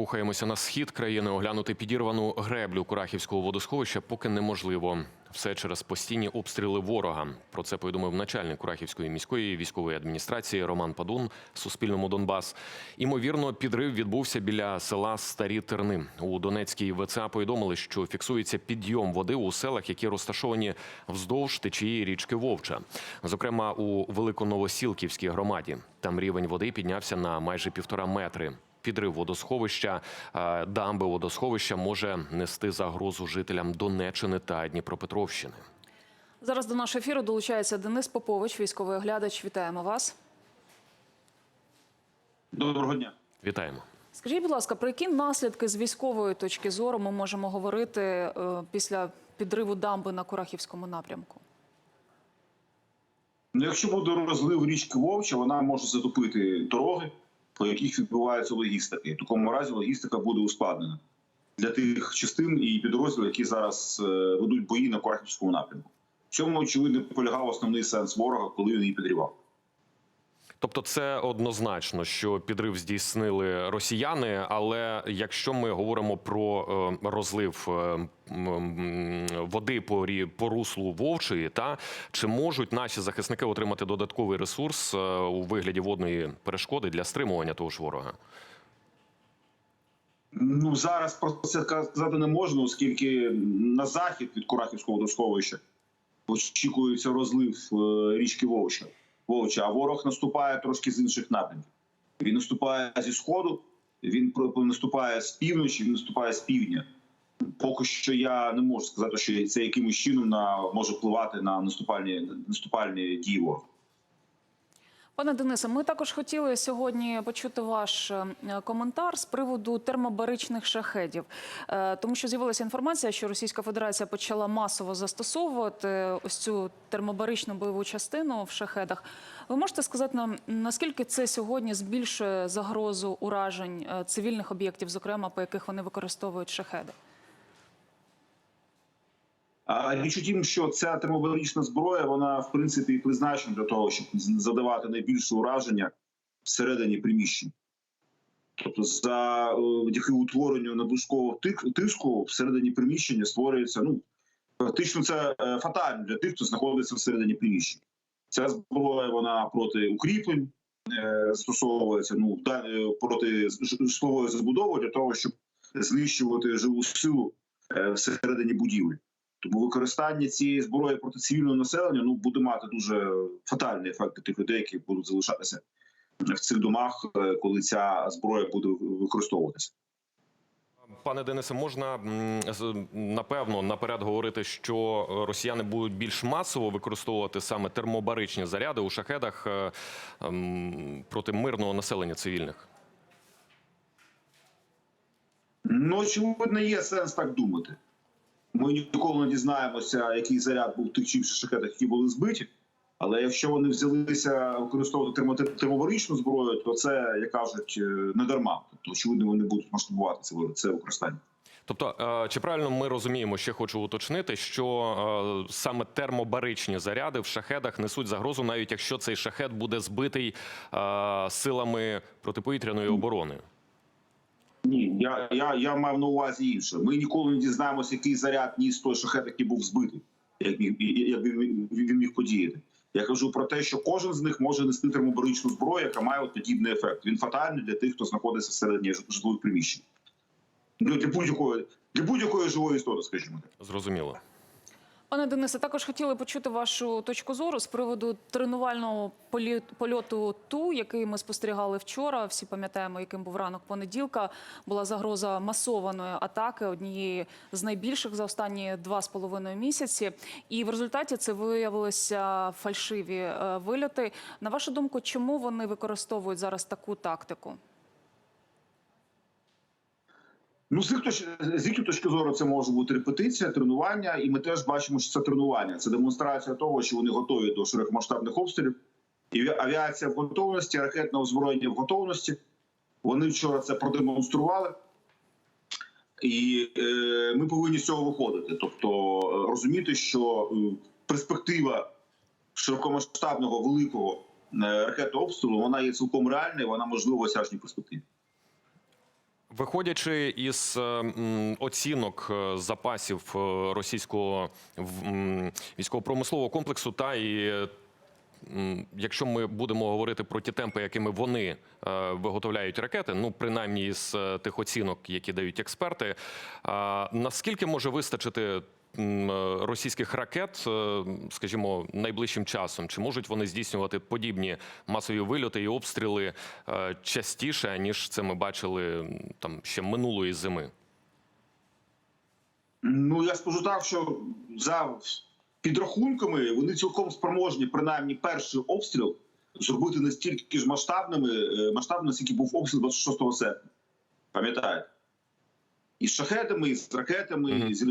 Рухаємося на схід країни. Оглянути підірвану греблю Курахівського водосховища поки неможливо. Все через постійні обстріли ворога. Про це повідомив начальник Курахівської міської військової адміністрації Роман Падун Суспільному Донбас. Імовірно, підрив відбувся біля села Старі Терни. У Донецькій ВЦА повідомили, що фіксується підйом води у селах, які розташовані вздовж течії річки Вовча. Зокрема, у Великоновосілківській громаді. Там рівень води піднявся на майже півтора метри. Підрив водосховища, дамби водосховища може нести загрозу жителям Донеччини та Дніпропетровщини. Зараз до нашого ефіру долучається Денис Попович, військовий оглядач. Вітаємо вас. Доброго дня. Вітаємо. Скажіть, будь ласка, про які наслідки з військової точки зору ми можемо говорити е, після підриву дамби на Курахівському напрямку? Ну, якщо буде розлив річки Вовча, вона може затопити дороги, по яких відбувається логістика. І в такому разі логістика буде ускладнена для тих частин і підрозділів, які зараз е, ведуть бої на Курахівському напрямку. В цьому очевидно полягав основний сенс ворога, коли він її підривав. Тобто, це однозначно, що підрив здійснили росіяни. Але якщо ми говоримо про е, розлив е, води по по руслу Вовчої, та чи можуть наші захисники отримати додатковий ресурс е, у вигляді водної перешкоди для стримування того ж ворога? Ну зараз про це сказати не можна, оскільки на захід від Курахівського водосховища очікується розлив річки Вовча. Вовча, а ворог наступає трошки з інших напрямків. Він наступає зі сходу, він наступає з півночі, він наступає з півдня. Поки що я не можу сказати, що це якимось чином на може впливати на наступальні наступальні дії ворога. Пане Денисе, ми також хотіли сьогодні почути ваш е, коментар з приводу термобаричних шахедів, Е, тому що з'явилася інформація, що Російська Федерація почала масово застосовувати ось цю термобаричну бойову частину в шахедах. Ви можете сказати нам, наскільки це сьогодні збільшує загрозу уражень е, цивільних об'єктів, зокрема по яких вони використовують шахеди? Річ у тім, що ця термобарична зброя, вона в принципі призначена для того, щоб задавати найбільше ураження всередині приміщень. Тобто, за е, утворенню надлишкового тиску всередині приміщення створюється. Ну фактично, це е, фатально для тих, хто знаходиться всередині приміщення. Ця зброя вона проти укріплень е, застосовується. Ну проти житлової забудови для того, щоб знищувати живу силу всередині будівлі. Тому використання цієї зброї проти цивільного населення ну буде мати дуже фатальний ефект для тих людей, які будуть залишатися в цих домах, е, коли ця зброя буде використовуватися. Пане Денисе, можна напевно наперед говорити, що е, росіяни будуть більш масово використовувати саме термобаричні заряди у шахедах е, ем, проти мирного населення цивільних. Ну очевидно, є сенс так думати. Ми ніколи не дізнаємося, який заряд був тих чи інших шахетах, які були збиті. Але якщо вони взялися використовувати термо- термобаричну зброю, то це, як кажуть, е, не дарма. Тобто, очевидно, вони будуть масштабувати це, це використання. Тобто, е, чи правильно ми розуміємо, ще хочу уточнити, що е, саме термобаричні заряди в шахедах несуть загрозу, навіть якщо цей шахет буде збитий силами протиповітряної оборони. Ні, я, я, я мав на увазі інше. Ми ніколи не дізнаємося, який заряд ніс той шахет, який був збитий, як, міг- як він, міг подіяти. Я кажу про те, що кожен з них може нести термобаричну зброю, яка має от подібний ефект. Він фатальний для тих, хто знаходиться всередині житлових приміщень. Для будь-якої для будь-якої живої істоти, скажімо так. Зрозуміло. Пане Денисе, також хотіли почути вашу точку зору з приводу тренувального польоту Ту, який ми спостерігали вчора. Всі пам'ятаємо, яким був ранок понеділка. Була загроза масованої атаки, однієї з найбільших за останні два з половиною місяці. І в результаті це виявилися фальшиві е, вильоти. На вашу думку, чому вони використовують зараз таку тактику? Ну, з їх точ- точки зору, це може бути репетиція, тренування, і ми теж бачимо, що це тренування. Це демонстрація того, що вони готові до широкомасштабних обстрілів. І авіація в готовності, ракетне озброєння в готовності. Вони вчора це продемонстрували. І е, ми повинні з цього виходити. Тобто е, розуміти, що е, перспектива широкомасштабного великого е, ракетного обстрілу вона є цілком реальна, і вона можлива в осяжній перспективі. Виходячи із е, оцінок е, запасів е, російського військово-промислового комплексу, та і якщо ми будемо говорити про ті темпи, якими вони виготовляють ракети, ну принаймні е, тих оцінок, які дають експерти, наскільки може вистачити? Е, Російських ракет, е, скажімо, найближчим часом, чи можуть вони здійснювати подібні масові вильоти і обстріли е, частіше, ніж це ми бачили там ще минулої зими? Ну я скажу так, що за підрахунками вони цілком спроможні, принаймні перший обстріл, зробити настільки ж масштабними, масштабним, наскільки був обстріл 26 серпня. Пам'ятаєте? І з шахетами, і з ракетами, Мгм. і з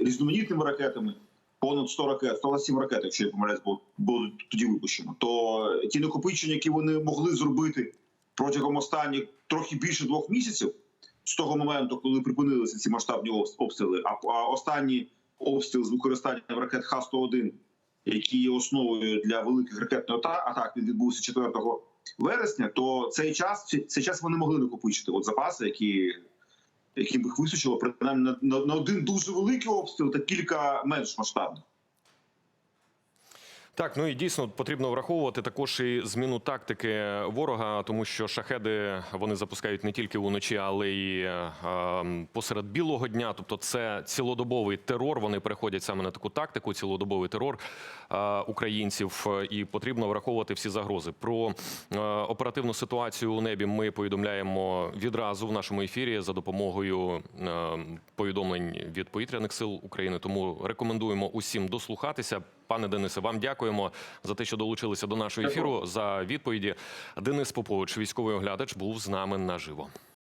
різноманітними ракетами. Понад 100 ракет, 107 ракет, якщо я помиляюсь, було, було тоді випущено. То ті накопичення, які вони могли зробити протягом останніх трохи більше двох місяців, з того моменту, коли припинилися ці масштабні обстріли, а, а останній обстріл з використанням ракет Х-101, які є основою для великих ракетних ата- атак, він відбувся 4 вересня, то цей час цей час вони могли накопичити от запаси, які, які б їх вистачило принаймні на, на, на один дуже великий обстріл та кілька менш масштабних. Так, ну і дійсно потрібно враховувати також і зміну тактики ворога, тому що шахеди вони запускають не тільки уночі, але й е, ем, посеред білого дня. Тобто, це цілодобовий терор. Вони переходять саме на таку тактику, цілодобовий терор е, українців. І потрібно враховувати всі загрози. Про е, оперативну ситуацію у небі ми повідомляємо відразу в нашому ефірі за допомогою е, повідомлень від повітряних сил України. Тому рекомендуємо усім дослухатися. Пане Денисе, вам дякуємо за те, що долучилися до нашого ефіру. За відповіді Денис Попович, військовий оглядач, був з нами наживо.